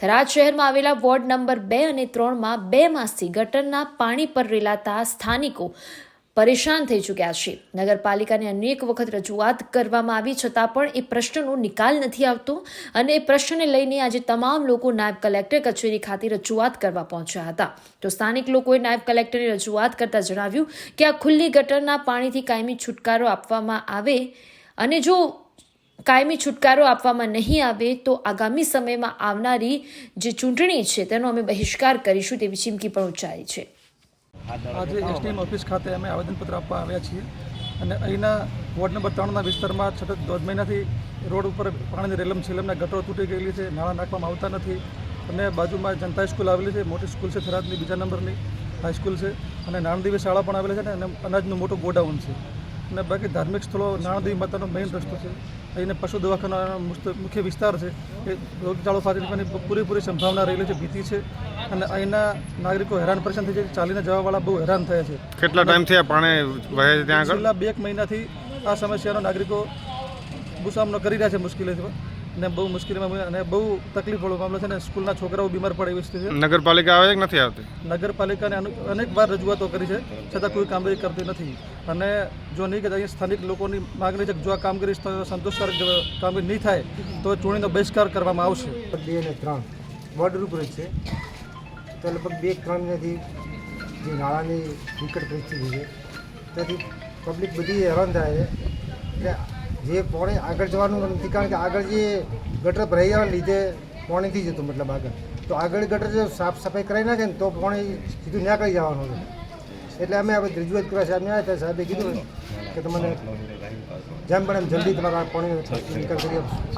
થરાદ શહેરમાં આવેલા ward number બે અને ત્રણમાં બે માસથી ગટરના પાણી પર રેલાતા સ્થાનિકો પરેશાન થઈ ચૂક્યા છે. નગરપાલિકાને અનેક વખત રજૂઆત કરવામાં આવી છતાં પણ એ પ્રશ્નનો નિકાલ નથી આવતો અને એ પ્રશ્નને લઈને આજે તમામ લોકો નાયબ કલેક્ટર કચેરી ખાતે રજૂઆત કરવા પહોંચ્યા હતા. તો સ્થાનિક લોકોએ નાયબ કલેક્ટરને રજૂઆત કરતા જણાવ્યું કે આ ખુલ્લી ગટરના પાણીથી કાયમી છુટકારો આપવામાં આવે અને જો કાયમી છુટકારો આપવામાં નહીં આવે તો આગામી સમયમાં આવનારી જે ચૂંટણી છે તેનો અમે બહિષ્કાર કરીશું તેવી ચીમકી પણ ઉચ્ચારી છે. આજે એસડીએમ ઓફિસ ખાતે અમે આવેદનપત્ર આપવા આવ્યા છીએ અને અહીંના વોર્ડ નંબર ત્રણના વિસ્તારમાં સતત દોઢ મહિનાથી રોડ ઉપર પાણીની રેલમ છેલમના ગટરો તૂટી ગયેલી છે નાણાં નાખવામાં આવતા નથી અને બાજુમાં જનતા સ્કૂલ આવેલી છે, મોટી સ્કૂલ છે થરાદની બીજા નંબરની હાઈસ્કૂલ છે અને નાણદેવી શાળા પણ આવેલી છે અને અનાજનું મોટું ગોડાઉન છે. અને બાકી ધાર્મિક સ્થળો નાણદેવી માતાનો મેઇન રસ્તો છે. અહીંને પશુ દવાખાનાનો મુખ્ય વિસ્તાર છે. એ રોગચાળો ફાટવાની પૂરેપૂરી સંભાવના રહેલી છે ભીતિ છે અને અહીંના નાગરિકો હેરાન પરેશાન થઈ જાય ચાલીને જવાવાળા બહુ હેરાન થયા છે. કેટલા ટાઈમથી આ પાણી વહે છે ત્યાં છેલ્લા બે એક મહિનાથી આ સમસ્યાનો નાગરિકો સામનો કરી રહ્યા છે મુશ્કેલીથી. અને બહુ મુશ્કેલીમાં અને બહુ તકલીફવાળો મામલો છે ને સ્કૂલના છોકરાઓ બીમાર પડે એવી સ્થિતિ છે. નગરપાલિકા આવે કે નથી આવતી? નગરપાલિકાને અનેક વાર રજૂઆતો કરી છે છતાં કોઈ કામગીરી કરતી નથી. અને જો નહીં કે અહીંયા સ્થાનિક લોકોની માગણી છે કે જો આ કામગીરી સંતોષકારક કામગીરી નહીં થાય તો ચૂંટણીનો બહિષ્કાર કરવામાં આવશે. બે અને ત્રણ ઉપર છે. તો લગભગ બે ત્રણ નથી જે નાણાંની વિકટ પરિસ્થિતિ છે તેથી પબ્લિક બધી હેરાન થાય છે. એટલે જે પોણે આગળ જવાનું નથી, કારણ કે આગળ જે ગટર ભરાઈ જવાના લીધે પોણીથી જતું મતલબ આગળ. તો આગળ ગટર જો સાફ સફાઈ કરાવી નાખે ને તો પોણી સીધું નીકળી જવાનું હતું એટલે અમે હવે રજૂઆત કરવા સાહેબ આવ્યા હતા, સાહેબે કીધું કે તમને જેમ પણ એમ જલ્દી તમારા પાણી કરી આપશો.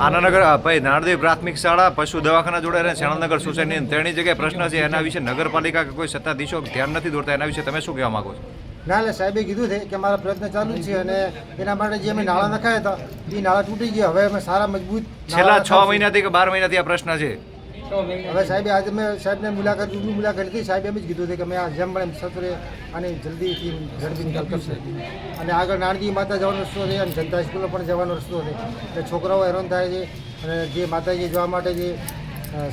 આનંદનગર ભાઈ નાણદેવ પ્રાથમિક શાળા, પશુ દવાખાના જોડે રહે શરણનગર સોસાયટીની ત્રણેય જગ્યાએ પ્રશ્ન છે, એના વિશે નગરપાલિકા કોઈ સત્તાધીશો ધ્યાન નથી દોરતા, એના વિશે તમે શું કહેવા માંગો છો? ના એટલે સાહેબે કીધું છે કે મારા પ્રયત્ન ચાલુ છે અને એના માટે જે અમે નાળા નખાયા હતા એ નાળા તૂટી ગયા. હવે અમે સારા મજબૂત છેલ્લા છ મહિનાથી કે બાર મહિનાથી આ પ્રશ્ન છે? હવે સાહેબે આજે મેં સાહેબને મુલાકાત બીજી મુલાકાત લીધી. સાહેબે એમ જ કીધું છે કે અમે આ જેમ પણ એમ સત્રે અને જલ્દીથી ઝડપી નિકાલ કરશે. અને આગળ નાણજી માતા જવાનો રસ્તો છે અને જનતા સ્કૂલનો પણ જવાનો રસ્તો છે. એટલે છોકરાઓ હેરાન થાય છે અને જે માતાજી જવા માટે જે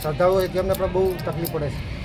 શ્રદ્ધાળુઓ છે તેમને પણ બહુ તકલીફ પડે છે.